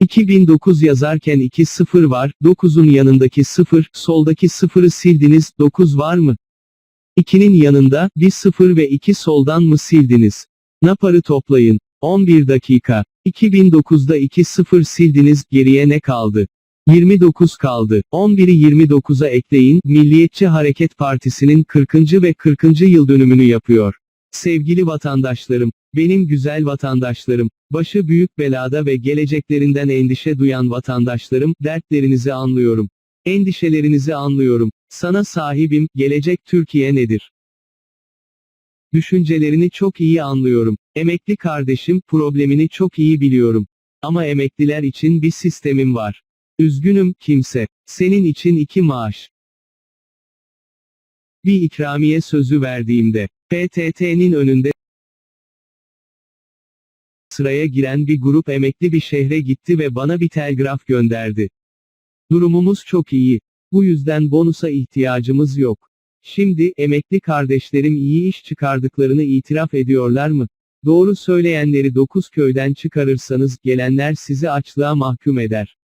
2009 yazarken 2 sıfır var, 9'un yanındaki sıfır, soldaki sıfırı sildiniz, 9 var mı? 2'nin yanında, 1 sıfır ve 2 soldan mı sildiniz? Naparı toplayın. 11 dakika. 2009'da 2 sıfır sildiniz, geriye ne kaldı? 29 kaldı. 11'i 29'a ekleyin, Milliyetçi Hareket Partisi'nin 40. ve 40. yıl dönümünü yapıyor. Sevgili vatandaşlarım, benim güzel vatandaşlarım, başı büyük belada ve geleceklerinden endişe duyan vatandaşlarım, dertlerinizi anlıyorum. Endişelerinizi anlıyorum. Sana sahibim, gelecek Türkiye nedir? Düşüncelerini çok iyi anlıyorum. Emekli kardeşim, problemini çok iyi biliyorum. Ama emekliler için bir sistemim var. Üzgünüm, kimse. Senin için iki maaş. Bir ikramiye sözü verdiğimde, PTT'nin önünde sıraya giren bir grup emekli bir şehre gitti ve bana bir telgraf gönderdi. Durumumuz çok iyi. Bu yüzden bonusa ihtiyacımız yok. Şimdi, emekli kardeşlerim iyi iş çıkardıklarını itiraf ediyorlar mı? Doğru söyleyenleri dokuz köyden çıkarırsanız, gelenler sizi açlığa mahkum eder.